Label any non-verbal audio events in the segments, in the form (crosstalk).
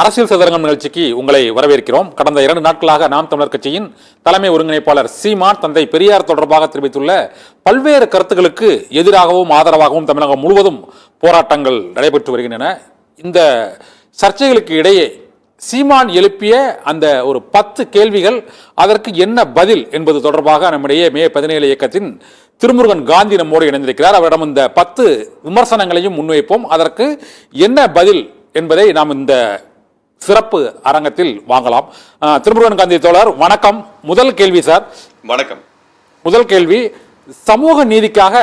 அரசியல் சதுரங்கம் நிகழ்ச்சிக்கு உங்களை வரவேற்கிறோம். கடந்த இரண்டு நாட்களாக நாம் தமிழர் கட்சியின் தலைமை ஒருங்கிணைப்பாளர் சீமான் தந்தை பெரியார் தொடர்பாக தெரிவித்துள்ள பல்வேறு கருத்துக்களுக்கு எதிராகவும் ஆதரவாகவும் தமிழகம் முழுவதும் போராட்டங்கள் நடைபெற்று வருகின்றன. இந்த சர்ச்சைகளுக்கு இடையே சீமான் எழுப்பிய அந்த ஒரு பத்து கேள்விகள் அதற்கு என்ன பதில் என்பது தொடர்பாக நம்முடைய மே பதினேழு இயக்கத்தின் திருமுருகன் காந்தி நம்மோடு இணைந்திருக்கிறார். அவரிடம் இந்த பத்து விமர்சனங்களையும் முன்வைப்போம். அதற்கு என்ன பதில் என்பதை நாம் இந்த சிறப்பு அரங்கத்தில் வாங்கலாம். திருமுருகன் காந்தி தோழர் வணக்கம். முதல் கேள்வி சார். வணக்கம். முதல் கேள்வி சமூக நீதிக்காக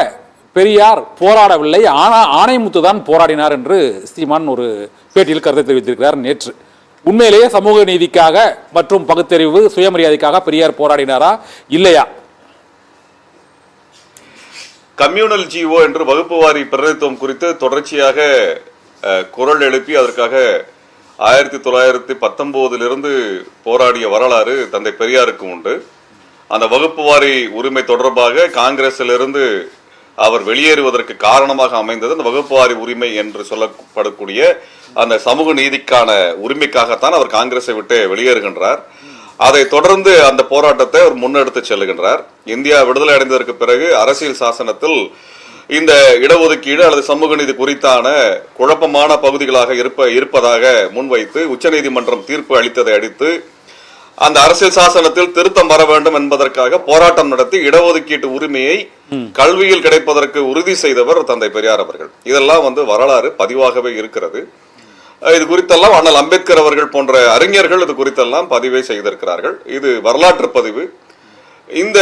பெரியார் போராடவில்லை ஆனா ஆணைமுத்து தான் போராடினார் என்று சீமான் ஒரு பேட்டியில் கருத்தை தெரிவித்திருக்கிறார் நேற்று. உண்மையிலேயே சமூக நீதிக்காக மற்றும் பகுத்தறிவு சுயமரியாதைக்காக பெரியார் போராடினாரா இல்லையா? கம்யூனல் ஜிஓ என்று வகுப்பு வாரி பிரதிநிதித்துவம் குறித்து தொடர்ச்சியாக குரல் எழுப்பி அதற்காக ஆயிரத்தி தொள்ளாயிரத்தி பத்தொம்போதிலிருந்து போராடிய வரலாறு தந்தை பெரியாருக்கு உண்டு. அந்த வகுப்பு வாரி உரிமை தொடர்பாக காங்கிரஸிலிருந்து அவர் வெளியேறுவதற்கு காரணமாக அமைந்தது அந்த வகுப்பு வாரி உரிமை என்று சொல்லப்படக்கூடிய அந்த சமூக நீதிக்கான உரிமைக்காகத்தான் அவர் காங்கிரஸை விட்டு வெளியேறுகின்றார். அதை தொடர்ந்து அந்த போராட்டத்தை அவர் முன்னெடுத்து செல்லுகின்றார். இந்தியா விடுதலை அடைந்ததற்கு பிறகு அரசியல் சாசனத்தில் இந்த இடஒதுக்கீடு அல்லது சமூக நீதி குறித்தான குழப்பமான பகுதிகளாக இருப்ப இருப்பதாக முன்வைத்து உச்சநீதிமன்றம் தீர்ப்பு அளித்ததை அடித்து அந்த அரசியல் சாசனத்தில் திருத்தம் வர வேண்டும் என்பதற்காக போராட்டம் நடத்தி இடஒதுக்கீட்டு உரிமையை கல்வியில் கிடைப்பதற்கு உறுதி செய்தவர் தந்தை பெரியார் அவர்கள். இதெல்லாம் வந்து வரலாறு பதிவாகவே இருக்கிறது. இது குறித்தெல்லாம் அண்ணல் அம்பேத்கர் அவர்கள் போன்ற அறிஞர்கள் இது குறித்தெல்லாம் பதிவை செய்திருக்கிறார்கள். இது வரலாற்று பதிவு. இந்த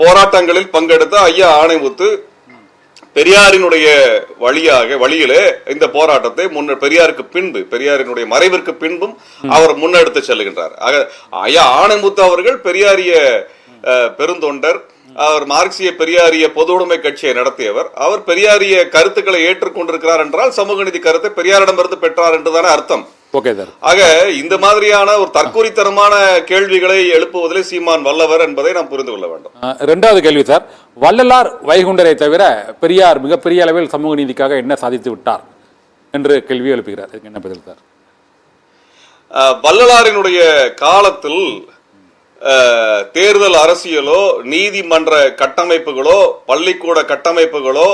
போராட்டங்களில் பங்கெடுத்த ஐயா ஆணைமுத்து பெரியாரினுடைய வழியாக வழியிலே இந்த போராட்டத்தை முன்ன பெரியாருக்கு பின்பு பெரியாரினுடைய மறைவிற்கு பின்பும் அவர் முன்னெடுத்து செல்லுகின்றார் ஆக ஐயா ஆணைமுத்து அவர்கள் பெரியாரிய பெருந்தொண்டர் அவர் மார்க்சிய பெரியாரிய பொது உடைமை கட்சியை நடத்தியவர். அவர் பெரியாரிய கருத்துக்களை ஏற்றுக்கொண்டிருக்கிறார் என்றால் சமூக நீதி கருத்தை பெரியாரிடமிருந்து பெற்றார் என்றுதானே அர்த்தம். ஓகே சார் ஆக இந்த மாதிரியான ஒரு தற்கொலைத்தனமான கேள்விகளை எழுப்புவதிலே சீமான் வல்லவர் என்பதை நாம் புரிந்து கொள்ள வேண்டும். அஹ், இரண்டாவது கேள்வி சார் வள்ளலார் வைகுண்டரை தவிர பெரியார் மிகப்பெரிய அளவில் சமூக நீதிக்காக என்ன சாதித்து விட்டார் என்று கேள்வி எழுப்புகிறார். என்ன பதில் சார் வள்ளலாரினுடைய காலத்தில் தேர்தல் அரசியலோ நீதிமன்ற கட்டமைப்புகளோ பள்ளிக்கூட கட்டமைப்புகளோ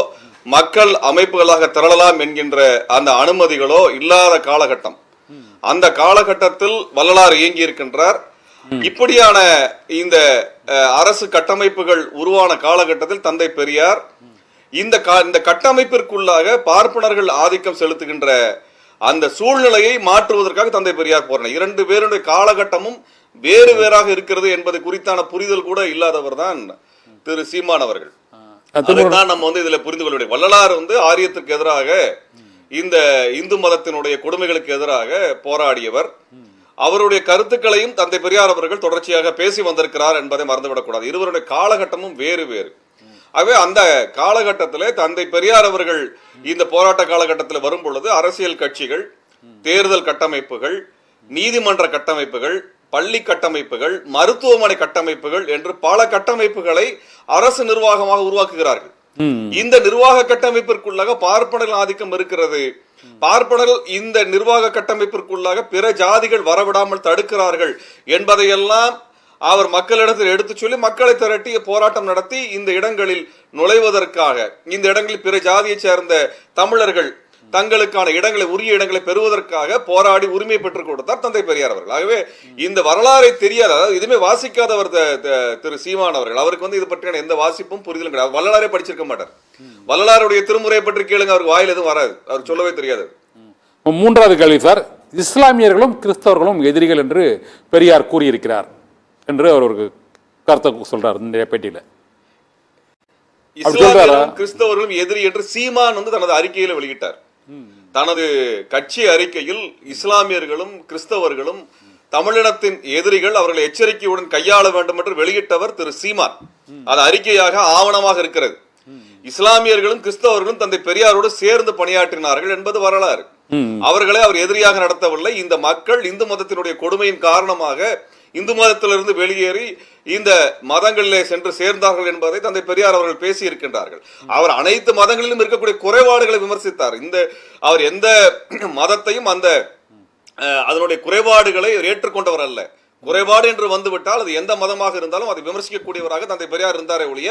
மக்கள் அமைப்புகளாக திரளலாம் என்கின்ற அந்த அனுமதிகளோ இல்லாத காலகட்டம். அந்த காலகட்டத்தில் வள்ளலார் இயங்கி இருக்கின்றார் இப்படியான இந்த அரசு கட்டமைப்புகள் உருவான காலகட்டத்தில் தந்தை பெரியார் இந்த இந்த கட்டமைப்பிற்குள்ளாக பார்ப்பனர்கள் ஆதிக்கம் செலுத்துகின்ற அந்த சூழ்நிலையை மாற்றுவதற்காக தந்தை பெரியார் போறார் இரண்டு பேருடைய காலகட்டமும் வேறு வேறாக இருக்கிறது என்பது குறித்தான புரிதல் கூட இல்லாதவர் தான் திரு சீமான் அவர்கள். அஹ், திரு- அதைத்தான் நம்ம வந்து இதுல புரிந்து கொள்ள வள்ளலார் வந்து ஆரியத்திற்கு எதிராக இந்த இந்து மதத்தினுடைய கொடுமைகளுக்கு எதிராக போராடியவர். அவருடைய கருத்துக்களையும் தந்தை பெரியார் அவர்கள் தொடர்ச்சியாக பேசி வந்திருக்கிறார் என்பதை மறந்துவிடக்கூடாது. இருவருடைய காலகட்டமும் வேறு வேறு. ஆகவே அந்த காலகட்டத்திலே தந்தை பெரியார் அவர்கள் இந்த போராட்ட காலகட்டத்தில் வரும் பொழுது அரசியல் கட்சிகள் தேர்தல் கட்டமைப்புகள் நீதிமன்ற கட்டமைப்புகள் பள்ளி கட்டமைப்புகள் மருத்துவமனை கட்டமைப்புகள் என்று பல கட்டமைப்புகளை அரசு நிர்வாகமாக உருவாக்குகிறார்கள். இந்த நிர்வாக கட்டமைப்பிற்குள்ளாக பார்ப்பனல் ஆதிக்கம் இருக்கிறது. பார்ப்பனர்கள் இந்த நிர்வாக கட்டமைப்பிற்குள்ளாக பிற ஜாதிகள் வரவிடாமல் தடுக்கிறார்கள் என்பதையெல்லாம் அவர் மக்களிடத்தில் எடுத்துச் சொல்லி மக்களை திரட்டி போராட்டம் நடத்தி இந்த இடங்களில் நுழைவதற்காக இந்த இடங்களில் பிற ஜாதியைச் சேர்ந்த தமிழர்கள் தங்களுக்கான இடங்களை உரிய இடங்களை பெறுவதற்காக போராடி உரிமை பெற்றுக் கொடுத்தார் தந்தை பெரியார் அவர்கள். ஆகவே இந்த வரலாறை தெரியாத அதாவது இதுமே வாசிக்காதவர் திரு சீமான் அவர்கள். அவருக்கு வந்து இது பற்றியான எந்த வாசிப்பும் புரிதலும் கிடையாது. வரலாறே படிச்சிருக்க மாட்டார். வள்ளலாருடைய திருமுறையை பற்றி கேளுங்க அவருக்கு வாயில் எதுவும் வராது. அவர் சொல்லவே தெரியாது. மூன்றாவது கேள்வி சார். இஸ்லாமியர்களும் கிறிஸ்தவர்களும் எதிரிகள் என்று பெரியார் கூறியிருக்கிறார் என்று அவர் ஒரு கருத்தை சொல்றார் இந்த பேட்டியில? இஸ்லாமியர்களும் கிறிஸ்தவர்களும் எதிரி என்று சீமான் வந்து தனது அறிக்கையில வெளியிட்டார். தனது கட்சி அறிக்கையில் இஸ்லாமியர்களும் கிறிஸ்தவர்களும் தமிழினத்தின் எதிரிகள் அவர்களை எச்சரிக்கையுடன் கையாள வேண்டும் என்று வெளியிட்டவர் திரு சீமான். அது அறிக்கையாக ஆவணமாக இருக்கிறது. இஸ்லாமியர்களும் கிறிஸ்தவர்களும் தந்தை பெரியாரோடு சேர்ந்து பணியாற்றினார்கள் என்பது வரலாறு. அவர்களை அவர் எதிரியாக நடத்தவில்லை. இந்த மக்கள் இந்து மதத்தினுடைய கொடுமையின் காரணமாக இந்து மதத்திலிருந்து வெளியேறி இந்த மதங்களிலே சென்று சேர்ந்தார்கள் என்பதை தந்தை பெரியார் அவர்கள் பேசி இருக்கின்றார்கள் அவர் அனைத்து மதங்களிலும் இருக்கக்கூடிய குறைபாடுகளை விமர்சித்தார். இந்த அவர் எந்த மதத்தையும் அந்த அதனுடைய குறைபாடுகளை ஏற்றுக்கொண்டவர் அல்ல. குறைபாடு என்று வந்துவிட்டால் அது எந்த மதமாக இருந்தாலும் அதை விமர்சிக்கக்கூடியவராக தந்தை பெரியார் இருந்தாரே ஒழிய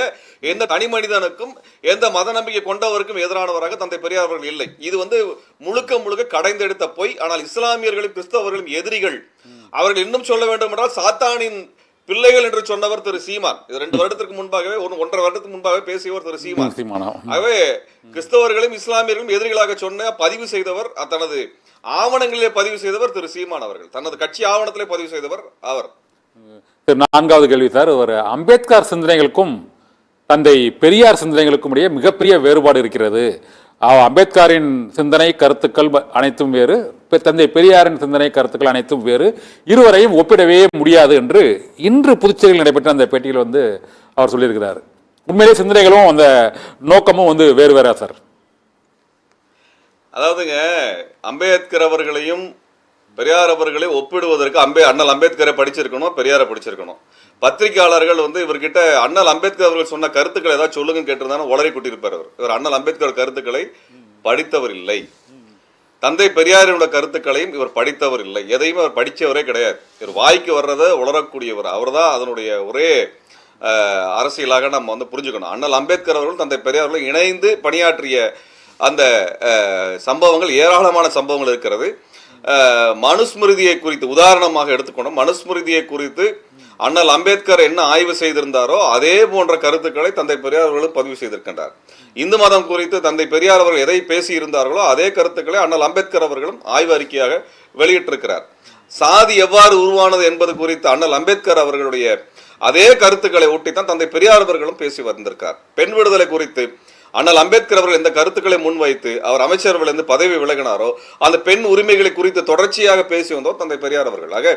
எந்த தனி மனிதனுக்கும் எந்த மத நம்பிக்கை கொண்டவருக்கும் எதிரானவராக தந்தை பெரியார் அவர்கள் இல்லை. இது வந்து முழுக்க முழுக்க கடைந்தெடுத்த பொய். ஆனால் இஸ்லாமியர்களும் கிறிஸ்தவர்களும் எதிரிகள். அவர்கள் இன்னும் சொல்ல வேண்டும் என்றால் சாத்தானின் பிள்ளைகள் என்று சொன்னவர் திரு சீமான். இது ரெண்டு வருடத்திற்கு முன்பாகவே ஒரு ஒன்றரை வருடத்துக்கு முன்பாகவே பேசியவர் திரு சீமான். சீமானா ஆகவே கிறிஸ்தவர்களும் இஸ்லாமியர்களும் எதிரிகளாக சொன்ன பதிவு செய்தவர் தனது ஆவணங்களிலே பதிவு செய்தவர் திரு சீமான் அவர்கள். தனது கட்சி ஆவணத்திலே பதிவு செய்தவர் அவர். திரு நான்காவது கேள்வி சார். ஒரு அம்பேத்கர் சிந்தனைகளுக்கும் தந்தை பெரியார் சிந்தனைகளுக்கும் இடையே மிகப்பெரிய வேறுபாடு இருக்கிறது. அம்பேத்கரின் சிந்தனை கருத்துக்கள் அனைத்தும் வேறு. தந்தை பெரியாரின் சிந்தனை கருத்துக்கள் அனைத்தும் வேறு. இருவரையும் ஒப்பிடவே முடியாது என்று இன்று புதுச்சேரியில் நடைபெற்ற அந்த பேட்டியில் வந்து அவர் சொல்லியிருக்கிறார். உண்மையிலே சிந்தனைகளும் அந்த நோக்கமும் வந்து வேறு வேறா சார். அதாவதுங்க அம்பேத்கர் அவர்களையும் பெரியார் அவர்களை ஒப்பிடுவதற்கு அம்பே அண்ணல் அம்பேத்கரை படிச்சிருக்கணும் பெரியாரை படிச்சிருக்கணும். பத்திரிகையாளர்கள் வந்து இவர்கிட்ட அண்ணல் அம்பேத்கர் அவர்கள் சொன்ன கருத்துக்களை ஏதாவது சொல்லுங்கன்னு கேட்டிருந்தாலும் உளறி கூட்டியிருப்பார் அவர். இவர் அண்ணல் அம்பேத்கர் கருத்துக்களை படித்தவர் இல்லை. தந்தை பெரியாரினுடைய கருத்துக்களையும் இவர் படித்தவர் இல்லை. எதையும் அவர் படித்தவரே கிடையாது. இவர் வாய்க்கு வர்றதை உளரக்கூடியவர் அவர்தான் அதனுடைய ஒரே அரசியலாக நம்ம வந்து புரிஞ்சுக்கணும். அண்ணல் அம்பேத்கர் அவர்கள் தந்தை பெரியார்கள் இணைந்து பணியாற்றிய அந்த சம்பவங்கள் ஏராளமான சம்பவங்கள் இருக்கிறது. மனுஸ்மிருதியை குறித்து உதாரணமாக எடுத்துக்கணும் மனுஸ்மிருதியை குறித்து அண்ணல் அம்பேத்கர் என்ன ஆய்வு செய்திருந்தாரோ அதே போன்ற கருத்துக்களை தந்தை பெரியார் அவர்களும் பதிவு செய்திருக்கின்றார். இந்து மதம் குறித்து தந்தை பெரியார் அவர்கள் எதை பேசி இருந்தார்களோ அதே கருத்துக்களை அண்ணல் அம்பேத்கர் அவர்களும் ஆய்வு அறிக்கையாக வெளியிட்டிருக்கிறார். சாதி எவ்வாறு உருவானது என்பது குறித்து அண்ணல் அம்பேத்கர் அவர்களுடைய அதே கருத்துக்களை ஒட்டித்தான் தந்தை பெரியார் அவர்களும் பேசி வந்திருக்கார். பெண் விடுதலை குறித்து அண்ணல் அம்பேத்கர் அவர்கள் எந்த கருத்துக்களை முன்வைத்து அவர் அமைச்சர்கள் இருந்து பதவி விலகினாரோ அந்த பெண் உரிமைகளை குறித்து தொடர்ச்சியாக பேசி வந்தோர் தந்தை பெரியார் அவர்கள். ஆக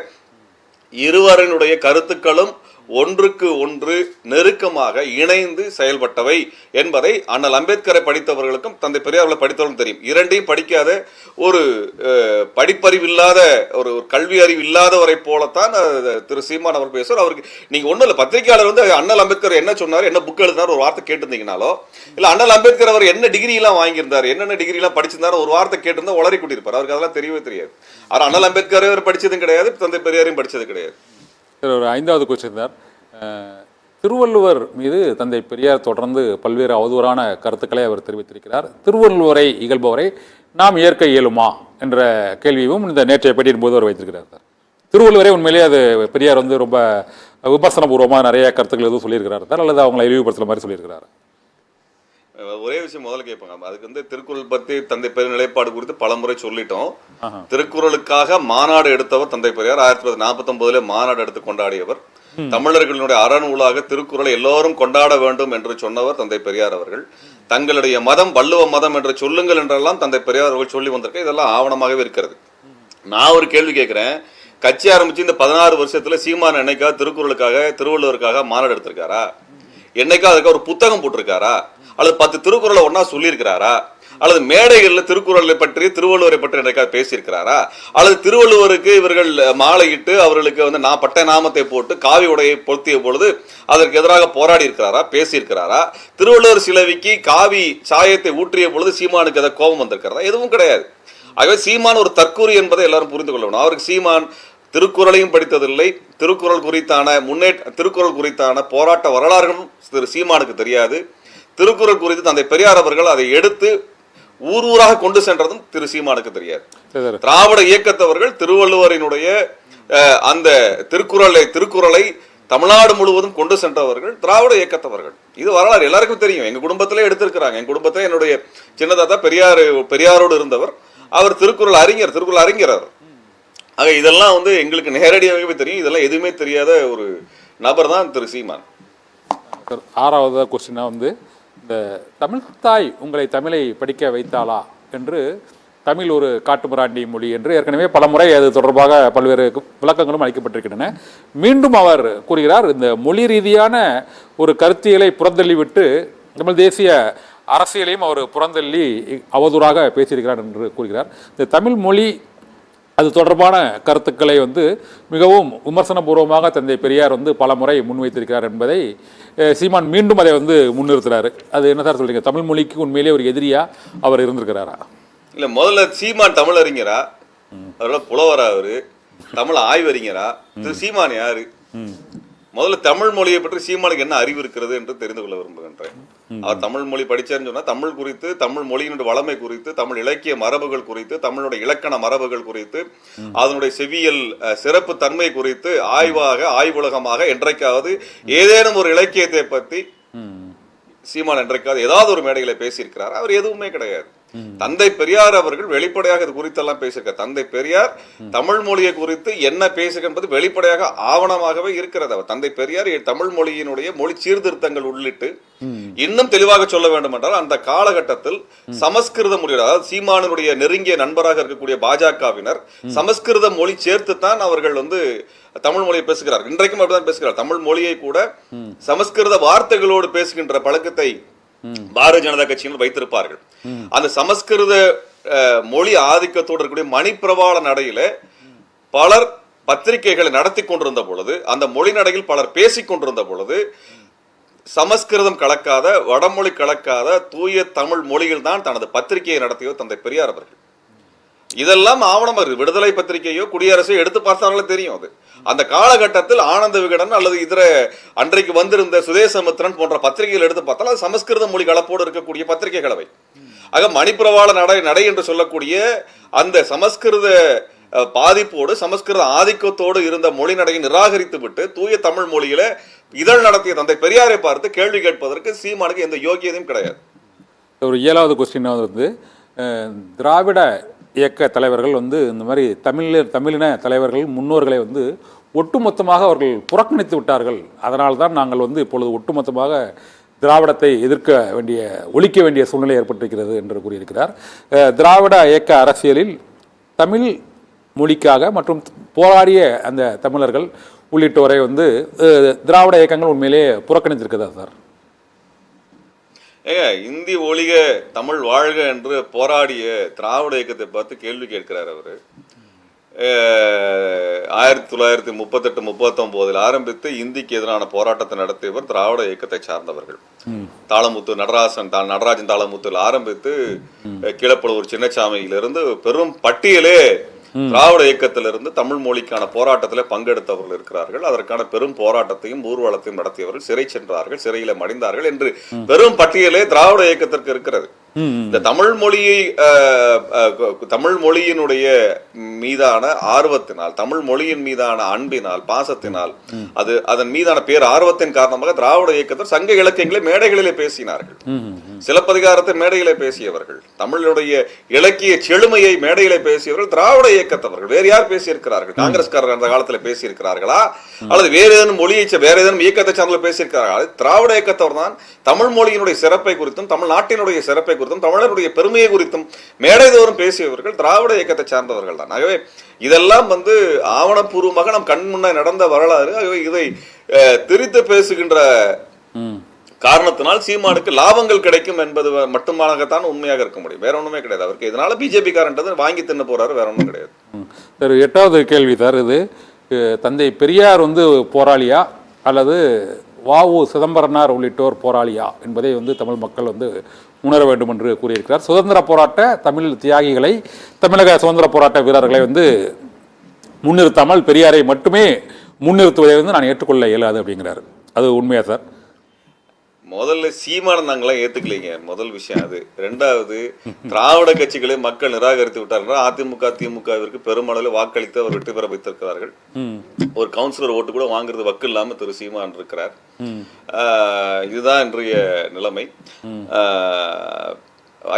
இருவரினுடைய கருத்துக்களும் ஒன்றுக்கு ஒன்று நெருக்கமாக இணைந்து செயல்பட்டவை என்பதை அண்ணல் அம்பேத்கரை படித்தவர்களுக்கும் தந்தை பெரியார்களை படித்தவர்களும் தெரியும். இரண்டையும் படிக்காத ஒரு படிப்பறிவு இல்லாத ஒரு ஒரு கல்வி அறிவு இல்லாதவரை போலத்தான் திரு சீமான் அவர் பேசுவார். அவருக்கு நீங்கள் ஒன்றும் இல்லை பத்திரிகையாளர் வந்து அண்ணல் அம்பேத்கர் என்ன சொன்னார் என்ன புக் எழுதினார் ஒரு வார்த்தை கேட்டிருந்தீங்கனாலோ இல்லை அண்ணல் அம்பேத்கர் அவர் என்ன டிகிரிலாம் வாங்கியிருந்தார் என்னென்ன டிகிரிலாம் படிச்சிருந்தார் ஒரு வார்த்தை கேட்டிருந்தா உளறி கூட்டியிருப்பார் அவருக்கு அதெல்லாம் தெரியவே தெரியாது. அவர் அண்ணல் அம்பேத்கர் அவர் படித்ததும் கிடையாது தந்தை பெரியாரையும் படித்தது கிடையாது. ஒரு ஐந்தாவது கொஸ்டின் திருவள்ளுவர் மீது தந்தை பெரியார் தொடர்ந்து பல்வேறு அவதூறான கருத்துக்களை அவர் தெரிவித்திருக்கிறார். திருவள்ளுவரை இகழ்பவரை நாம் ஏற்க இயலுமா என்ற கேள்வியும் இந்த நேற்றைய பேட்டியின் போது அவர் வைத்திருக்கிறார் சார். திருவள்ளுவரே உண்மையிலேயே அது பெரியார் வந்து ரொம்ப விமர்சனபூர்வமாக நிறைய கருத்துக்கள் எதுவும் சொல்லியிருக்கிறார் சார் அல்லது அவங்களை இழிவுபடுத்துகிற மாதிரி சொல்லியிருக்கிறார். ஒரே விஷயம் முதல்ல கேட்பாங்க. அதுக்கு வந்து திருக்குறள் பத்தி தந்தை பெரிய நிலைப்பாடு குறித்து பலமுறை சொல்லிட்டோம். ஆஹா. திருக்குறளுக்காக மாநாடு எடுத்தவர் தந்தை பெரியார். ஆயிரத்தி தொள்ளாயிரத்தி நாற்பத்தி ஒன்பதுல மாநாடு எடுத்து கொண்டாடியவர். தமிழர்களுடைய அறநூலாக திருக்குறளை எல்லோரும் கொண்டாட வேண்டும் என்று சொன்னவர் தந்தை பெரியார் அவர்கள். தங்களுடைய மதம் வள்ளுவ மதம் என்று சொல்லுங்கள் என்றெல்லாம் தந்தை பெரியார் அவர்கள் சொல்லி வந்திருக்க. இதெல்லாம் ஆவணமாகவே இருக்கிறது. நான் ஒரு கேள்வி கேட்கிறேன். கட்சி ஆரம்பிச்சு இந்த பதினாறு வருஷத்துல சீமான் என்னைக்கா திருக்குறளுக்காக திருவள்ளுவருக்காக மாநாடு எடுத்திருக்காரா? என்னைக்கா அதுக்கு ஒரு புத்தகம் போட்டிருக்காரா? அல்லது பத்து திருக்குறளை ஒன்றா சொல்லியிருக்கிறாரா? அல்லது மேடைகளில் திருக்குறளை பற்றி திருவள்ளுவரை பற்றி எனக்காக பேசியிருக்கிறாரா? அல்லது திருவள்ளுவருக்கு இவர்கள் மாலையிட்டு அவர்களுக்கு வந்து நான் பட்ட நாமத்தை போட்டு காவி உடையை பொருத்திய பொழுது அதற்கு எதிராக போராடி இருக்கிறாரா பேசியிருக்கிறாரா? திருவள்ளுவர் சிலவிக்கு காவி சாயத்தை ஊற்றிய பொழுது சீமானுக்கு எதாவது கோபம் வந்திருக்கிறதா? எதுவும் கிடையாது. ஆகவே சீமான் ஒரு தற்கூரி என்பதை எல்லாரும் புரிந்து கொள்ளணும். அவருக்கு சீமான் திருக்குறளையும் படித்ததில்லை. திருக்குறள் குறித்தான முன்னேற்ற திருக்குறள் குறித்தான போராட்ட வரலாறுகளும் திரு சீமானுக்கு தெரியாது. திருக்குறள் குறித்து தந்தை பெரியார் அவர்கள் அதை எடுத்து ஊர் ஊராக கொண்டு சென்றதும் திரு சீமானுக்கு தெரியாது. திராவிட இயக்கத்தவர்கள் திருவள்ளுவரினுடைய அந்த திருக்குறளை திருக்குறளை தமிழ்நாடு முழுவதும் கொண்டு சென்றவர்கள் திராவிட இயக்கத்தவர்கள். இது வரலாறு எல்லாருக்கும் தெரியும். எங்க குடும்பத்திலே எடுத்திருக்கிறாங்க. எங்க குடும்பத்திலே என்னுடைய சின்னதாத்தா பெரியார் பெரியாரோடு இருந்தவர். அவர் திருக்குறள் அறிஞர் திருக்குறள் அறிஞர் ஆக இதெல்லாம் வந்து எங்களுக்கு நேரடியாகவே தெரியும். இதெல்லாம் எதுவுமே தெரியாத ஒரு நபர் தான் திரு சீமான். ஆறாவது கொஸ்டினாக வந்து தமிழ் தாய் உங்களை தமிழை படிக்க வைத்தாளா என்று தமிழ் ஒரு காட்டுமிராண்டி மொழி என்று ஏற்கனவே பலமுறை அது தொடர்பாக பல்வேறு விளக்கங்களும் அளிக்கப்பட்டிருக்கின்றன. மீண்டும் அவர் கூறுகிறார் இந்த மொழி ரீதியான ஒரு கருத்தியலை புறந்தள்ளிவிட்டு தமிழ் தேசிய அரசியலையும் அவர் புறந்தள்ளி அவதூறாக பேசியிருக்கிறார் என்று கூறுகிறார். இந்த தமிழ் மொழி அது தொடர்பான கருத்துக்களை வந்து மிகவும் விமர்சனபூர்வமாக தந்தை பெரியார் வந்து பல முறை முன்வைத்திருக்கிறார் என்பதை சீமான் மீண்டும் அதை வந்து முன்னிறுத்துறாரு. அது என்ன சார் சொல்றீங்க? தமிழ் மொழிக்கு உண்மையிலேயே ஒரு எதிரியா அவர் இருந்திருக்கிறாரா? இல்ல முதல்ல சீமான் தமிழறிஞரா? அவரோட புலவரா அவரு? தமிழ் ஆய்வறிஞரா? திரு சீமான் யாரு? முதல்ல தமிழ் மொழியை பற்றி சீமானுக்கு என்ன அறிவு இருக்கிறது என்று தெரிந்து கொள்ள விரும்புகின்றேன். அவர் தமிழ் மொழி படிச்சாருன்னு சொன்னா தமிழ் குறித்து தமிழ் மொழியினுடைய வளமை குறித்து தமிழ் இலக்கிய மரபுகள் குறித்து தமிழுடைய இலக்கண மரபுகள் குறித்து அதனுடைய செவியல் சிறப்பு தன்மை குறித்து ஆய்வாக ஆய்வுலகமாக என்றைக்காவது ஏதேனும் ஒரு இலக்கியத்தை பற்றி சீமான் என்றைக்காவது ஏதாவது ஒரு மேடையில பேசியிருக்கிறார். அவர் எதுவுமே கிடையாது. தந்தை பெரியார் அவர்கள் வெளிப்படையாக இது குறித்தெல்லாம் பேசியிருக்கார். தந்தை பெரியார் தமிழ் மொழியை குறித்து என்ன பேசுக என்பது வெளிப்படையாக ஆவணமாகவே இருக்கிறது. அவர் தந்தை பெரியார் தமிழ் மொழியினுடைய மொழி சீர்திருத்தங்கள் உள்ளிட்டு இன்னும் தெளிவாக சொல்ல வேண்டும் என்றால் அந்த காலகட்டத்தில் சமஸ்கிருத மொழியோட அதாவது சீமானுடைய நெருங்கிய நண்பராக இருக்கக்கூடிய பாஜகவினர் சமஸ்கிருத மொழி சேர்த்துத்தான் அவர்கள் வந்து தமிழ் மொழியை பேசுகிறார். இன்றைக்கும் அப்படிதான் பேசுகிறார். தமிழ் மொழியை கூட சமஸ்கிருத வார்த்தைகளோடு பேசுகின்ற பழக்கத்தை பாரதிய ஜனதா கட்சியினர் வைத்திருப்பார்கள். அந்த சமஸ்கிருத மொழி ஆதிக்கத்தோடு இருக்கக்கூடிய மணிப்பிரவாள நடையில பலர் பத்திரிகைகளை நடத்தி கொண்டிருந்த பொழுது அந்த மொழி நடையில் பலர் பேசிக் கொண்டிருந்த பொழுது சமஸ்கிருதம் கலக்காத வடமொழி கலக்காத தூய தமிழ் மொழியில் தான் தனது பத்திரிகையை நடத்தியவர் தந்தை பெரியார் அவர்கள். இதெல்லாம் ஆவணம் இருக்கு விடுதலை பத்திரிகையோ குடியரசோ எடுத்து பார்த்தாங்களே தெரியும் அது. அந்த காலகட்டத்தில் ஆனந்த விகடன் அல்லது இதர அன்றைக்கு வந்திருந்த சுதேசமித்ரன் போன்ற பத்திரிகைகள் எடுத்து பார்த்தால் அது சமஸ்கிருத மொழி கலப்போடு இருக்கக்கூடிய பத்திரிகை கலவை ஆக மணிப்பிரவாள நடை நடை என்று சொல்லக்கூடிய அந்த சமஸ்கிருத பாதிப்போடு சமஸ்கிருத ஆதிக்கத்தோடு இருந்த மொழி நடையை நிராகரித்து விட்டு தூய தமிழ் மொழியில இதழ் நடத்திய தந்தை பெரியாரை பார்த்து கேள்வி கேட்பதற்கு சீமானுக்கு எந்த யோகியதையும் கிடையாது. ஒரு ஏழாவது கொஸ்டின் வந்து திராவிட இயக்க தலைவர்கள் வந்து இந்த மாதிரி தமிழர் தமிழின தலைவர்கள் முன்னோர்களை வந்து ஒட்டுமொத்தமாக அவர்கள் புறக்கணித்து விட்டார்கள். அதனால் தான் நாங்கள் வந்து இப்பொழுது ஒட்டுமொத்தமாக திராவிடத்தை எதிர்க்க வேண்டிய ஒழிக்க வேண்டிய சூழ்நிலை ஏற்பட்டிருக்கிறது என்று கூறியிருக்கிறார். திராவிட இயக்க அரசியலில் தமிழ் மொழிக்காக மற்றும் போராடிய அந்த தமிழர்கள் உள்ளிட்டோரை வந்து திராவிட இயக்கங்கள் உண்மையிலேயே புறக்கணித்திருக்கிறதா சார்? ஏங்க இந்தி ஒழிக தமிழ் வாழ்க என்று போராடிய திராவிட இயக்கத்தை பார்த்து கேள்வி கேட்கிறார் அவரு. ஆயிரத்தி தொள்ளாயிரத்தி முப்பத்தெட்டு முப்பத்தொன்பதில் ஆரம்பித்து இந்திக்கு எதிரான போராட்டத்தை நடத்தியவர் திராவிட இயக்கத்தை சார்ந்தவர்கள். தாளமுத்து நடராசன் தா நடராஜன் தாளமுத்தில் ஆரம்பித்து அஹ், கீழப்பழுவூர் சின்னசாமியிலிருந்து பெரும் பட்டியலே திராவிட இயக்கத்திலிருந்து தமிழ் மொழிக்கான போராட்டத்தில் பங்கெடுத்தவர்கள் இருக்கிறார்கள். அதற்கான பெரும் போராட்டத்தையும் ஊர்வலத்தையும் நடத்தியவர்கள் சிறை சென்றார்கள் சிறையில மடிந்தார்கள் என்று பெரும் பட்டியலே திராவிட இயக்கத்திற்கு இருக்கிறது. இந்த தமிழ் மொழியை தமிழ் மொழியினுடைய மீதான ஆர்வத்தினால் தமிழ் மொழியின் மீதான அன்பினால் பாசத்தினால் அது அதன் மீதான பேர் ஆர்வத்தின் காரணமாக திராவிட இயக்கத்தில் சங்க இலக்கியங்களை மேடைகளிலே பேசினார்கள். சிலப்பதிகாரத்தை மேடையிலே பேசியவர்கள் தமிழுடைய இலக்கிய செழுமையை மேடையிலே பேசியவர்கள் திராவிட இயக்கத்தவர்கள். வேறு யார் பேசியிருக்கிறார்கள்? காங்கிரஸ்காரர் அந்த காலத்தில் பேசியிருக்கிறார்களா? அல்லது வேறு ஏதேனும் மொழியை வேறு ஏதேனும் இயக்கத்தை சார்ந்த பேசியிருக்கிறார்களா? திராவிட இயக்கத்தவர் தான் தமிழ் மொழியினுடைய சிறப்பை குறித்தும் தமிழ் நாட்டினுடைய சிறப்பை குறித்தும் தமிழருடைய பெருமையை குறித்தும் மேடைதோறும் பேசியவர்கள் திராவிட இயக்கத்தை சார்ந்தவர்கள் தான். ஆகவே இதெல்லாம் வந்து ஆவணப்பூர்வமாக நம் கண் முன்னே நடந்த வரலாறு. ஆகவே இதை திரித்து பேசுகின்ற காரணத்தினால் சீமானுக்கு லாபங்கள் கிடைக்கும் என்பது மட்டுமாகத்தான் உண்மையாக இருக்க முடியும். வேற ஒண்ணுமே கிடையாது. அவருக்கு இதனால பிஜேபி காரன்றது வாங்கி தின்னு போறாரு வேற ஒண்ணும் கிடையாது. சார் எட்டாவது கேள்வி சார் இது. தந்தை பெரியார் வந்து போராளியா? அல்லது வாவு சிதம்பரனார் உள்ளிட்டோர் போராளியா? என்பதை வந்து தமிழ் மக்கள் வந்து உணர வேண்டும் என்று கூறியிருக்கிறார். சுதந்திர போராட்ட தமிழ் தியாகிகளை தமிழக சுதந்திர போராட்ட வீரர்களை வந்து முன்னிறுத்தாமல் பெரியாரை மட்டுமே முன்னிறுத்துவதை வந்து நான் ஏற்றுக்கொள்ள இயலாது அப்படிங்கிறாரு. அது உண்மையா சார்? முதல்ல சீமான நாங்களாம் ஏத்துக்கலைங்க. முதல் விஷயம் அது. ரெண்டாவது திராவிட கட்சிகளை மக்கள் நிராகரித்து விட்டார்கள் அதிமுக திமுகவிற்கு பெருமளவில் வாக்களித்து அவர் வெற்றி பெற வைத்திருக்கிறார்கள். ஒரு கவுன்சிலர் ஓட்டு கூட வாங்குறது வக்கு இல்லாம திரு சீமான் இருக்கிறார். இதுதான் இன்றைய நிலைமை.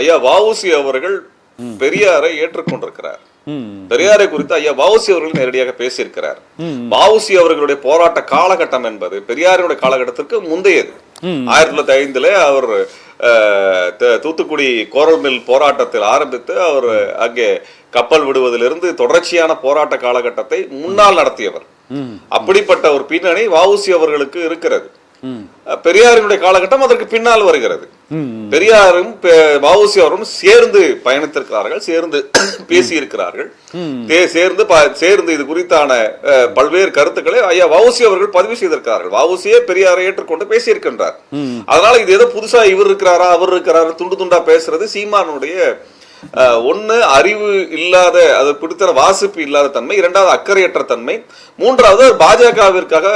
ஐயா வஉசி அவர்கள் பெரியாரை ஏற்றுக்கொண்டிருக்கிறார். பெரியாரை குறித்து ஐயா வஉசி அவர்கள் நேரடியாக பேசியிருக்கிறார். வஉசி அவர்களுடைய போராட்ட காலகட்டம் என்பது பெரியாரினுடைய காலகட்டத்திற்கு முந்தையது. ஆயிரத்தி தொள்ளாயிரத்தி ஐந்துல அவர் தூத்துக்குடி கோரல் மில் போராட்டத்தில் ஆரம்பித்து அவர் அங்கே கப்பல் விடுவதிலிருந்து தொடர்ச்சியான போராட்ட காலகட்டத்தை முன்னால் நடத்தியவர். அப்படிப்பட்ட ஒரு பின்னணி வஉசி அவர்களுக்கு இருக்கிறது. பெரியாரினுடைய காலகட்டம் அதற்கு பின்னால் வருகிறது. பெரியாரும் பெ- வஉசி அவரும் சேர்ந்து பயணித்திருக்கிறார்கள் சேர்ந்து (coughs) பேசியிருக்கிறார்கள். இருக்கிறார்கள் சேர்ந்து சேர்ந்து இது குறித்தான பல்வேறு கருத்துக்களை ஐயா வஉசி அவர்கள் பதிவு செய்திருக்கிறார்கள். வஉசியே பெரியாரை ஏற்றுக்கொண்டு பேசியிருக்கின்றார். அதனால இது ஏதோ புதுசா இவர் இருக்கிறாரா அவர் இருக்கிறாரா துண்டு துண்டா பேசுறது சீமானுடைய ஒன்னு அறிவு இல்லாத அது பிடித்த வாசிப்பு இல்லாத தன்மை இரண்டாவது அக்கறையற்ற தன்மை மூன்றாவது பாஜகவிற்காக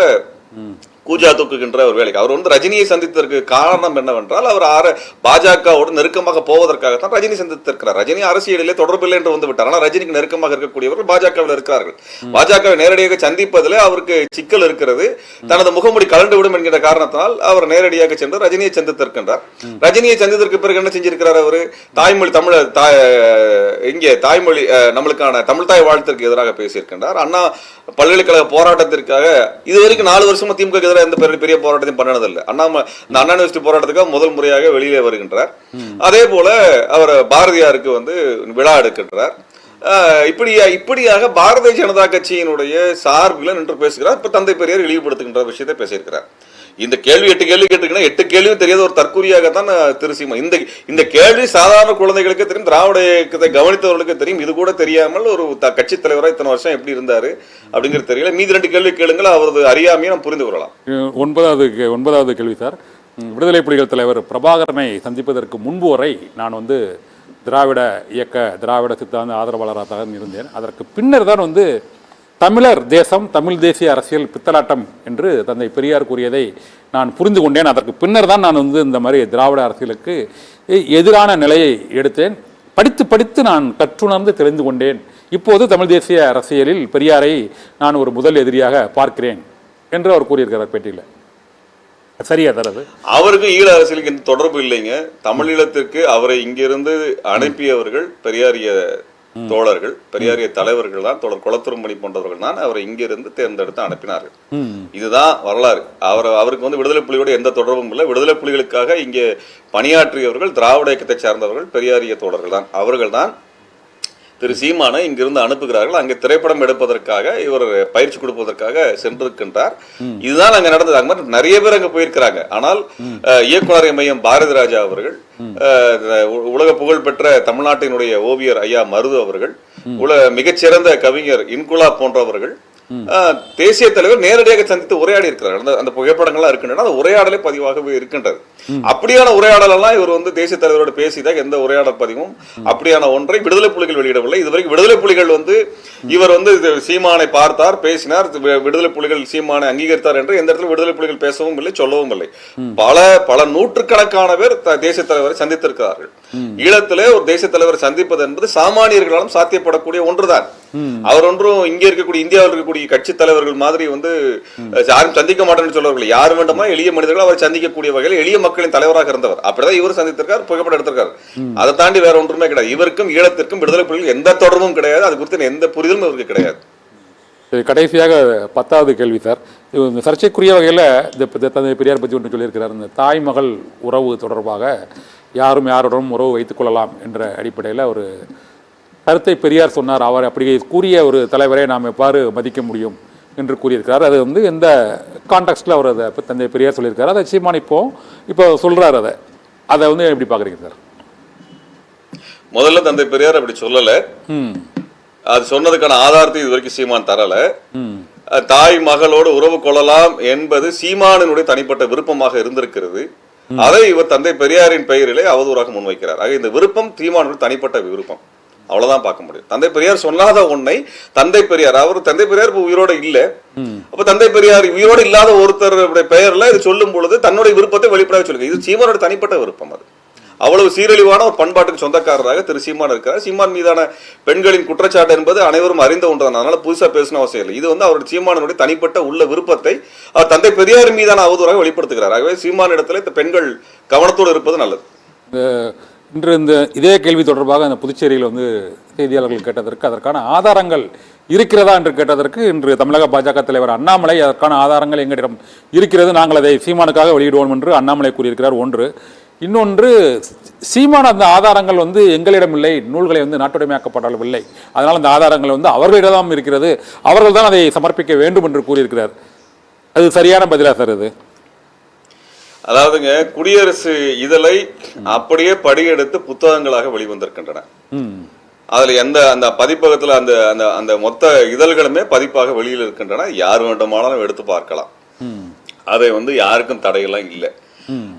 கூஜா தூக்குகின்ற ஒரு வேலைக்கு. அவர் வந்து ரஜினியை சந்தித்ததற்கு காரணம் என்னவென்றால் அவர் ஆர பாஜகவோடு நெருக்கமாக போவதற்காகத்தான் ரஜினி சந்தித்திருக்கிறார். ரஜினி அரசியலிலே தொடர்பில்லை என்று வந்து விட்டார். ஆனால் ரஜினிக்கு நெருக்கமாக இருக்கக்கூடியவர்கள் பாஜகவில் இருக்கிறார்கள். பாஜகவை நேரடியாக சந்திப்பதிலே அவருக்கு சிக்கல் இருக்கிறது. தனது முகமுடி கலண்டு விடும் என்கிற காரணத்தினால் அவர் நேரடியாக சென்று ரஜினியை சந்தித்திருக்கின்றார். ரஜினியை சந்தித்ததற்கு பிறகு என்ன செஞ்சிருக்கிறார் அவரு? தாய்மொழி தமிழ் இங்கே தாய்மொழி நம்மளுக்கான தமிழ் தாய் வாழ்த்திற்கு எதிராக பேசியிருக்கின்றார். அண்ணா பல்கலைக்கழக போராட்டத்திற்காக இது வரைக்கும் நாலு வருஷமா திமுக வேற எந்த பெரிய பெரிய போராட்டத்தையும் பண்ணனதில்லை. அண்ணா இந்த அண்ணா யூனிவர்சிட்டி போராட்டத்துக்காக முதல் முறையாக வெளியிலே வருகின்றார். அதே போல அவர் பாரதியாருக்கு வந்து விழா எடுக்கின்றார். இப்படியா இப்படியாக பாரதிய ஜனதா கட்சியினுடைய சார்பில் நின்று பேசுகிறார். இப்ப தந்தை பெரியார் இழிவுபடுத்துகின்ற விஷயத்தை பேசியிருக்கிறார். இந்த கேள்வி எட்டு கேள்வி கேட்டிருக்கீங்கன்னா எட்டு கேள்வியும் தெரியாத ஒரு தற்கூரியாகத்தான் திரு சீமா இந்த இந்த கேள்வி சாதாரண குழந்தைகளுக்கு தெரியும் திராவிட இயக்கத்தை கவனித்தவர்களுக்கு தெரியும். இது கூட தெரியாமல் ஒரு த- கட்சித் தலைவராக இத்தனை வருஷம் எப்படி இருந்தார் அப்படிங்கிறது தெரியல. மீதி ரெண்டு கேள்வி கேளுங்கள் அவரது அறியாமையை நம்ம புரிந்து கொள்ளலாம். ஒன்பதாவது கே- ஒன்பதாவது கேள்வி சார். விடுதலை புலிகள் தலைவர் பிரபாகரனை சந்திப்பதற்கு முன்பு வரை நான் வந்து திராவிட இயக்க திராவிட சித்தாந்த ஆதரவாளராக தான் இருந்தேன். அதற்கு பின்னர் தான் வந்து தமிழர் தேசம் தமிழ் தேசிய அரசியல் பித்தலாட்டம் என்று தந்தை பெரியார் கூறியதை நான் புரிந்து கொண்டேன். அதற்கு பின்னர் தான் நான் வந்து இந்த மாதிரி திராவிட அரசியலுக்கு எதிரான நிலையை எடுத்தேன். படித்து படித்து நான் கற்றுணர்ந்து தெரிந்து கொண்டேன். இப்போது தமிழ் தேசிய அரசியலில் பெரியாரை நான் ஒரு முதல் எதிரியாக பார்க்கிறேன் என்று அவர் கூறியிருக்கிறார் பேட்டியில். சரியா தரது அவருக்கு ஈழ அரசியலுக்கு எந்த தொடர்பு இல்லைங்க. தமிழீழத்திற்கு அவரை இங்கிருந்து அனுப்பியவர்கள் பெரியாரிய தோழர்கள் பெரியாரிய தலைவர்கள் தான் தொடர் குளத்துருமணி போன்றவர்கள் தான் அவரை இங்கிருந்து தேர்ந்தெடுத்து அனுப்பினார்கள். இதுதான் வரலாறு. அவர் அவருக்கு வந்து விடுதலை புலியோட எந்த தொடர்பும் இல்லை. விடுதலை புலிகளுக்காக இங்கே பணியாற்றியவர்கள் திராவிட இயக்கத்தை சார்ந்தவர்கள் பெரியாரிய தோழர்கள் தான். அவர்கள் தான் திரு சீமானை இங்கிருந்து அனுப்புகிறார்கள். அங்கே திரைப்படம் எடுப்பதற்காக இவர் பயிற்சி கொடுப்பதற்காக சென்றிருக்கின்றார். இதுதான் அங்க நடந்தது. மாதிரி நிறைய பேர் அங்க போயிருக்கிறாங்க. ஆனால் இயக்குனர் மையம் பாரதி ராஜா அவர்கள் உலக புகழ்பெற்ற தமிழ்நாட்டினுடைய ஓவியர் ஐயா மருது அவர்கள் உல மிகச்சிறந்த கவிஞர் இன்குலா போன்றவர்கள் தேசிய தலைவர் நேரடியாக சந்தித்து உரையாடி இருக்கிறார். அந்த அந்த புகைப்படங்கள்லாம் இருக்கின்றன அந்த உரையாடலே பதிவாகவே இருக்கின்றது. அப்படியான உரையாடல் எல்லாம் இவர் வந்து தேசிய தலைவரோட பேசிதான் எந்த உரையாடல் பதிவும் அப்படியான ஒன்றை விடுதலை புலிகள் வெளியிடவில்லை. இதுவரைக்கும் விடுதலை புலிகள் வந்து இவர் வந்து சீமானை பார்த்தார் பேசினார் விடுதலை புலிகள் சீமானை அங்கீகரித்தார் என்று எந்த இடத்துல விடுதலை புலிகள் பேசவும் இல்லை சொல்லவும் இல்லை. பல பல நூற்றுக்கணக்கான பேர் தேசிய தலைவரை சந்தித்திருக்கிறார்கள். ஈழத்திலே ஒரு தேசிய தலைவரை சந்திப்பது என்பது சாமானியர்களாலும் சாத்தியப்படக்கூடிய ஒன்றுதான். அவர் ஒன்றும் இங்க இருக்கக்கூடிய இந்தியாவில் இருக்கக்கூடிய கட்சி தலைவர்கள் மாதிரி வந்து யாரும் சந்திக்க மாட்டேன்னு சொல்றவர்கள் யார் வேண்டுமா எளிய மனிதர்கள் அவரை சந்திக்கக்கூடிய வகையில் எளிய மக்களின் தலைவராக இருந்தவர். அப்படிதான் இவர் சந்தித்திருக்கார் புகைப்படம் எடுத்திருக்காரு. அதை தாண்டி வேற ஒன்றுமே கிடையாது. இவருக்கும் ஈழத்திற்கும் விடுதலை புலிகள் எந்த தொடர்பும் கிடையாது. அது குறித்து எந்த புரிதலும் இவருக்கு கிடையாது. கடைசியாக பத்தாவது கேள்வி சார். இது இந்த சர்ச்சைக்குரிய வகையில் இந்த தந்தை பெரியார் பற்றி ஒன்று சொல்லியிருக்கிறார். இந்த தாய் மகள் உறவு தொடர்பாக யாரும் யாருடனும் உறவு வைத்துக் கொள்ளலாம் என்ற அடிப்படையில் ஒரு கருத்தை பெரியார் சொன்னார். அவர் அப்படி கூறிய ஒரு தலைவரை நாம் எவ்வாறு மதிக்க முடியும் என்று கூறியிருக்கிறார். அது வந்து எந்த கான்டெக்ஸ்டில் அவர் அதை தந்தை பெரியார் சொல்லியிருக்காரு அதை சீமான் இப்போ இப்போ சொல்கிறார் அதை. அதை வந்து எப்படி பார்க்குறீங்க சார்? முதல்ல தந்தை பெரியார் அப்படி சொல்லல. ம். அது சொன்னதுக்கான ஆதாரத்தை இது வரைக்கும் சீமான் தரல. தாய் மகளோடு உறவு கொள்ளலாம் என்பது சீமானினுடைய தனிப்பட்ட விருப்பமாக இருந்திருக்கிறது. அதை இவர் தந்தை பெரியாரின் பெயரிலே அவதூறாக முன்வைக்கிறார். ஆக இந்த விருப்பம் சீமானுடைய தனிப்பட்ட விருப்பம். அவ்வளவுதான் பார்க்க முடியும். தந்தை பெரியார் சொல்லாத ஒன்னை தந்தை பெரியார் அவர் தந்தை பெரியார் இப்ப உயிரோட இல்ல. அப்ப தந்தை பெரியார் உயிரோட இல்லாத ஒருத்தருடைய பெயர்ல இது சொல்லும் பொழுது தன்னுடைய விருப்பத்தை வெளிப்படையாக சொல்லுங்க. இது சீமானோட தனிப்பட்ட விருப்பம் அது. அவ்வளவு சீரழிவான ஒரு பண்பாட்டுக்கு சொந்தக்காரராக திரு சீமான் இருக்கிறார். சீமான் மீதான பெண்களின் குற்றச்சாட்டு என்பது அனைவரும் அறிந்த ஒன்றுதான். அதனால புதுசாக பேசணும் அவசியம் இல்லை. இது வந்து அவருடைய சீமானுடைய தனிப்பட்ட உள்ள விருப்பத்தை அவர் தந்தை பெரியார் மீதான அவதூறாக வெளிப்படுத்துகிறார். ஆகவே சீமான் இடத்துல இந்த பெண்கள் கவனத்தோடு இருப்பது நல்லது. இன்று இந்த இதே கேள்வி தொடர்பாக அந்த புதுச்சேரியில் வந்து செய்தியாளர்கள் கேட்டதற்கு அதற்கான ஆதாரங்கள் இருக்கிறதா என்று கேட்டதற்கு இன்று தமிழக பாஜக தலைவர் அண்ணாமலை அதற்கான ஆதாரங்கள் எங்களிடம் இருக்கிறது. நாங்கள் அதை சீமானுக்காக வெளியிடுவோம் என்று அண்ணாமலை கூறியிருக்கிறார். ஒன்று இன்னொன்று சீமான் அந்த ஆதாரங்கள் வந்து எங்களிடம் இல்லை நூல்களை வந்து நாட்டுடைமையாக்கப்பட்டாலும் இல்லை. அதனால் அந்த ஆதாரங்கள் வந்து அவர்களிடம் இருக்கிறது. அவர்கள் தான் அதை சமர்ப்பிக்க வேண்டும் என்று கூறியிருக்கிறார். அது சரியான பதிலா சார் இது அதாவதுங்க குடியரசு இதழை அப்படியே படியெடுத்து புத்தகங்களாக வெளிவந்திருக்கின்றன. அதுல எந்த அந்த பதிப்பகத்துல அந்த அந்த அந்த மொத்த இதழ்களுமே பதிப்பாக வெளியில் இருக்கின்றன. யார் வேண்டுமானாலும் எடுத்து பார்க்கலாம். அதை வந்து யாருக்கும் தடையெல்லாம் இல்லை.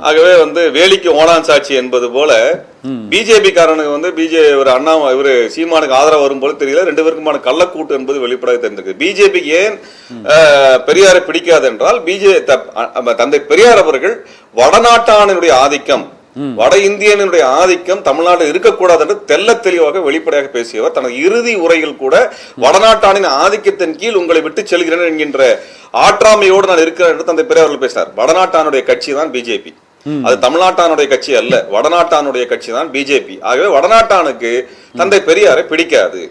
ஆகவே வந்து வேலிக்கு ஓனான் சாட்சி என்பது போல பிஜேபி காரனுக்கு வந்து பிஜே ஒரு அண்ணா இவரு சீமானுக்கு ஆதரவு வரும் போல தெரியல. ரெண்டு பேருக்குமான கள்ளக்கூட்டு என்பது வெளிப்படையாக தெரிஞ்சிருக்கு பிஜேபி ஏன் பெரியாரை பிடிக்காது என்றால் பிஜே தந்தை பெரியார் அவர்கள் வடநாட்டானுடைய ஆதிக்கம். வட இந்தியனுடைய ஆதிக்கம் தமிழ்நாட்டில் இருக்கக்கூடாது என்று தெல்ல தெளிவாக வெளிப்படையாக பேசியவர். தனது இறுதி உரையில் கூட வடநாட்டானின் ஆதிக்கத்தின் கீழ் உங்களை விட்டு செல்கிறேன் என்கின்ற ஆற்றாமையோடு நான் இருக்கிறேன் என்று தந்தை பெரியார் அவர்கள் பேசினார். வடநாட்டானுடைய கட்சி தான் பிஜேபி. அது தமிழ்நாட்டானுடைய கட்சி அல்ல வடநாட்டானுடைய கட்சி தான் பிஜேபி. ஆகவே வடநாட்டானுக்கு தந்தை பெரியாரை பிடிக்காது.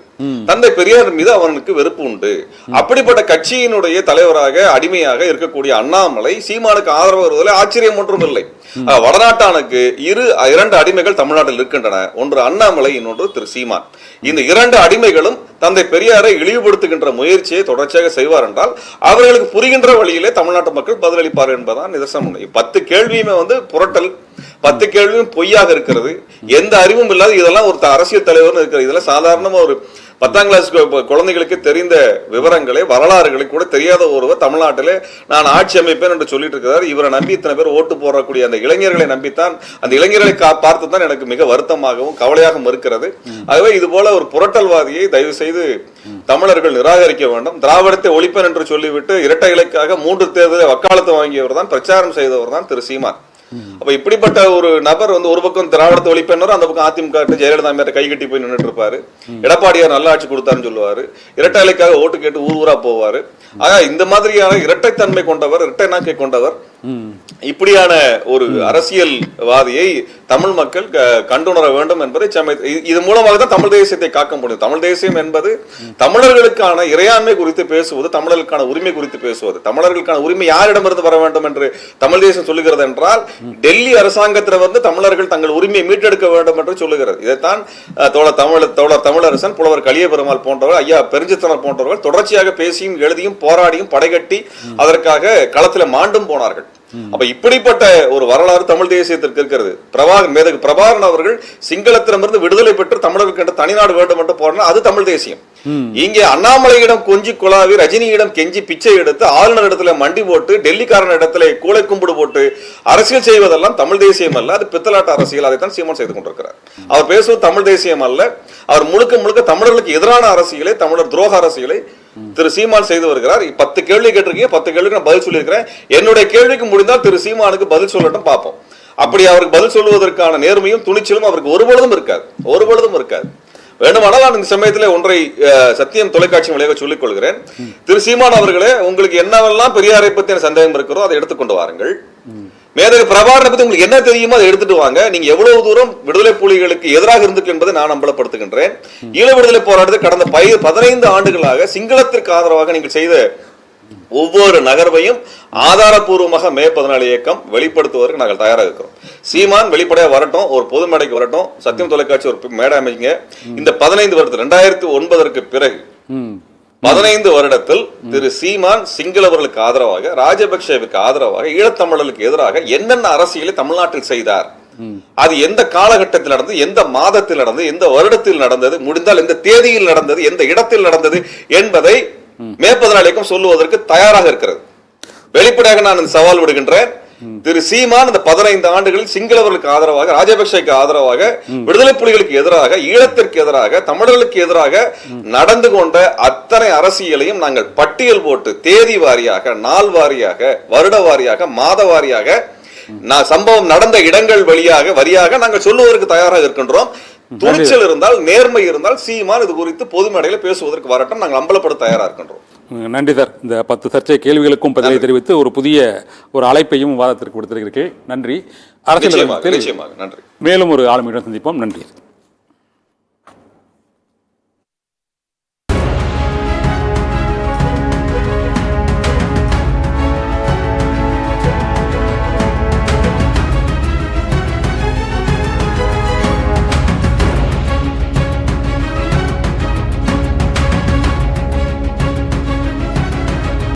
தந்தை பெரியார் மீது அவனுக்கு வெறுப்பு உண்டு. அப்படிப்பட்ட கட்சியினுடைய தலைவராக அடிமையாக இருக்கக்கூடிய அண்ணாமலை சீமானுக்கு ஆதரவு வருவதில் ஆச்சரியம் ஒன்றும் இல்லை வடநாட்டானுக்கு இரு இரண்டு அடிமைகள் தமிழ்நாட்டில் இருக்கின்றன. ஒன்று அண்ணாமலை இன்னொன்று திரு சீமான். இந்த இரண்டு அடிமைகளும் தந்தை பெரியாரை இழிவுபடுத்துகின்ற முயற்சியை தொடர்ச்சியாக செய்வார் என்றால் அவர்களுக்கு புரிகின்ற வழியிலே தமிழ்நாட்டு மக்கள் பதிலளிப்பார் என்பதுதான் நிதர்சனம். பத்து கேள்வியுமே வந்து புரட்டல். பத்து கேள்வியும் பொய்யாக இருக்கிறது. எந்த அறிவும் இல்லாத இதெல்லாம் ஒரு அரசியல் தலைவர்னு இருக்கிறது இதெல்லாம் சாதாரணமா ஒரு பத்தாம் கிளாஸ் குழந்தைகளுக்கு தெரிந்த விவரங்களை வரலாறுகளை கூட தெரியாத ஒருவர் தமிழ்நாட்டிலே நான் ஆட்சி அமைப்பேன் என்று சொல்லிட்டு இருக்கிறார். இவரை நம்பி இத்தனை பேர் ஓட்டு போடக்கூடிய அந்த இளைஞர்களை நம்பித்தான் அந்த இளைஞர்களை கா- பார்த்து தான் எனக்கு மிக வருத்தமாகவும் கவலையாகவும் இருக்கிறது. ஆகவே இது போல ஒரு புரட்டல்வாதியை தயவு செய்து தமிழர்கள் நிராகரிக்க வேண்டும். திராவிடத்தை ஒழிப்பேன் என்று சொல்லிவிட்டு இரட்டை இலைக்காக மூன்று தேர்தலை வக்காலத்து வாங்கியவர் தான் பிரச்சாரம் செய்தவர் தான் திரு சீமான். அப்ப இப்படிப்பட்ட ஒரு நபர் வந்து ஒரு பக்கம் திராவிடத்தை ஒழிப்பெண்ணரும் அந்த பக்கம் அதிமுக ஜெயலலிதா மேல கை கட்டி போய் நின்னுட்டு இருப்பாரு. எடப்பாடியார் நல்ல ஆட்சி கொடுத்தாருன்னு சொல்லுவாரு. இரட்டை இலைக்காக ஓட்டு கேட்டு ஊர் ஊரா போவாரு. ஆக இந்த மாதிரியான இரட்டைத்தன்மை கொண்டவர் இரட்டை நாக்கை கொண்டவர் இப்படியான ஒரு அரசியல்வாதியை தமிழ் மக்கள் கண்டுணர வேண்டும் என்பதை இது- மூலமாக தான் தமிழ் தேசியத்தை காக்க முடியும். தமிழ் தேசியம் என்பது தமிழர்களுக்கான இறையாண்மை குறித்து பேசுவது தமிழர்களுக்கான உரிமை குறித்து பேசுவது. தமிழர்களுக்கான உரிமை யாரிடமிருந்து வர வேண்டும் என்று தமிழ் தேசியம் சொல்லுகிறது என்றால் டெல்லி அரசாங்கத்தில் வந்து தமிழர்கள் தங்கள் உரிமையை மீட்டெடுக்க வேண்டும் என்று சொல்லுகிறது. இதைத்தான் தோழர் தமிழ் தோழர் தமிழரசன் புலவர் கலிய பெருமாள் போன்றவர் ஐயா பெருஞ்சித்தனர் போன்றவர்கள் தொடர்ச்சியாக பேசியும் எழுதியும் போராடியும் படைகட்டி அதற்காக களத்தில் மாண்டும் போனார்கள். அப்ப இப்படிப்பட்ட ஒரு வரலாறு தமிழ் தேசியத்திற்கு இருக்கிறது. பிரபாகர் மேதகு பிரபாகரன் அவர்கள் சிங்களத்திடமிருந்து விடுதலை பெற்று தமிழர்களுக்கு என்று தனிநாடு வேண்டும் என்று போறாங்க அது தமிழ் தேசியம். இங்கே அண்ணாமலையிடம் கொஞ்சி குழாவி ரஜினியிடம் கெஞ்சி பிச்சை எடுத்து ஆளுநர் இடத்துல மண்டி போட்டு டெல்லிக்காரன் இடத்துல கூளை கும்பிடு போட்டு அரசியல் செய்வதெல்லாம் தமிழ் தேசியம் அல்ல. அது பித்தலாட்ட அரசியல். அதைத்தான் சீமான் செய்து கொண்டிருக்கிறார். அவர் பேசுவது தமிழ் தேசியம் அல்ல. அவர் முழுக்க முழுக்க தமிழர்களுக்கு எதிரான அரசியலை தமிழர் துரோக அரசியலை திரு சீமான் செய்து வருகிறார். பத்து கேள்வி கேட்டிருக்கீங்க பத்து கேள்விக்கு நான் பதில் சொல்லியிருக்கிறேன். என்னுடைய கேள்விக்கு முடிந்தால் திரு சீமானுக்கு பதில் சொல்லட்டும் பார்ப்போம். அப்படி அவருக்கு பதில் சொல்வதற்கான நேர்மையும் துணிச்சலும் அவருக்கு ஒருபொழுதும் இருக்காது. ஒருபொழுதும் இருக்காது. வேண்டுமானால் நான் இந்த சமயத்தில் ஒன்றை சத்தியம் தொலைக்காட்சி வழியாக சொல்லிக் கொள்கிறேன் திரு சீமான் அவர்களே உங்களுக்கு என்னவெல்லாம் பெரியாரை பற்றின சந்தேகம் இருக்கிறோ அதை எடுத்துக்கொண்டு வாருங்கள். மேதகு பிரபாகரனை பத்தி உங்களுக்கு என்ன தெரியுமோ அதை எடுத்துட்டு வாங்க. நீங்க எவ்வளவு தூரம் விடுதலை புலிகளுக்கு எதிராக இருந்துக்கு என்பதை நான் அம்பலப்படுத்துகின்றேன். ஈழ விடுதலை போராட்டத்தை கடந்த பை- பதினைந்து ஆண்டுகளாக சிங்களத்திற்கு ஆதரவாக நீங்கள் செய்த ஒவ்வொரு நகர்வையும் ஆதாரபூர்வமாக மே பதினாலு இயக்கம் வெளிப்படுத்துவதற்கு நாங்கள் தயாராக இருக்கிறோம். சீமான் வெளிப்படையா வரட்டும் ஒரு பொது மேடைக்கு வரட்டும் சத்தியம் தொலைக்காட்சி ஒரு மேடை அமைங்க. இந்த பதினைந்து வருடத்து ரெண்டாயிரத்தி ஒன்பதற்கு பிறகு பதினைந்து வருடத்தில் திரு சீமான் சிங்களவர்களுக்கு ஆதரவாக ராஜபக்சேவுக்கு ஆதரவாக ஈழத்தமிழர்களுக்கு எதிராக என்னென்ன அரசியலை தமிழ்நாட்டில் செய்தார்? அது எந்த காலகட்டத்தில் நடந்தது எந்த மாதத்தில் நடந்தது எந்த வருடத்தில் நடந்தது முடிந்தால் எந்த தேதியில் நடந்தது எந்த இடத்தில் நடந்தது என்பதை மே. பதினாலு இயக்கம் சொல்லுவதற்கு தயாராக இருக்கிறது. வெளிப்படையாக நான் இந்த சவால் விடுகின்றேன். திரு சீமான் இந்த பதினைந்து ஆண்டுகளில் சிங்களவர்களுக்கு ஆதரவாக ராஜபக்சேக்கு ஆதரவாக விடுதலை புலிகளுக்கு எதிராக ஈழத்திற்கு எதிராக தமிழர்களுக்கு எதிராக நடந்து கொண்ட அத்தனை அரசியலையும் நாங்கள் பட்டியல் போட்டு தேதி வாரியாக நாள் வாரியாக வருட வாரியாக மாத வாரியாக நான் சம்பவம் நடந்த இடங்கள் வழியாக வரியாக நாங்கள் சொல்லுவதற்கு தயாராக இருக்கின்றோம். துணிச்சல் இருந்தால் நேர்மை இருந்தால் சீமான் இது குறித்து பொது மேடையில் பேசுவதற்கு வரட்டும். நாங்கள் அம்பலப்பட தயாரா இருக்கின்றோம். நன்றி சார். இந்த பத்து சர்ச்சை கேள்விகளுக்கும் பதிலை தெரிவித்து ஒரு புதிய ஒரு அழைப்பையும் வாதத்திற்கு கொடுத்திருக்கிறீர்கள் நன்றி. அரசியல் மேலும் ஒரு ஆளுமையுடன் சந்திப்போம். நன்றி.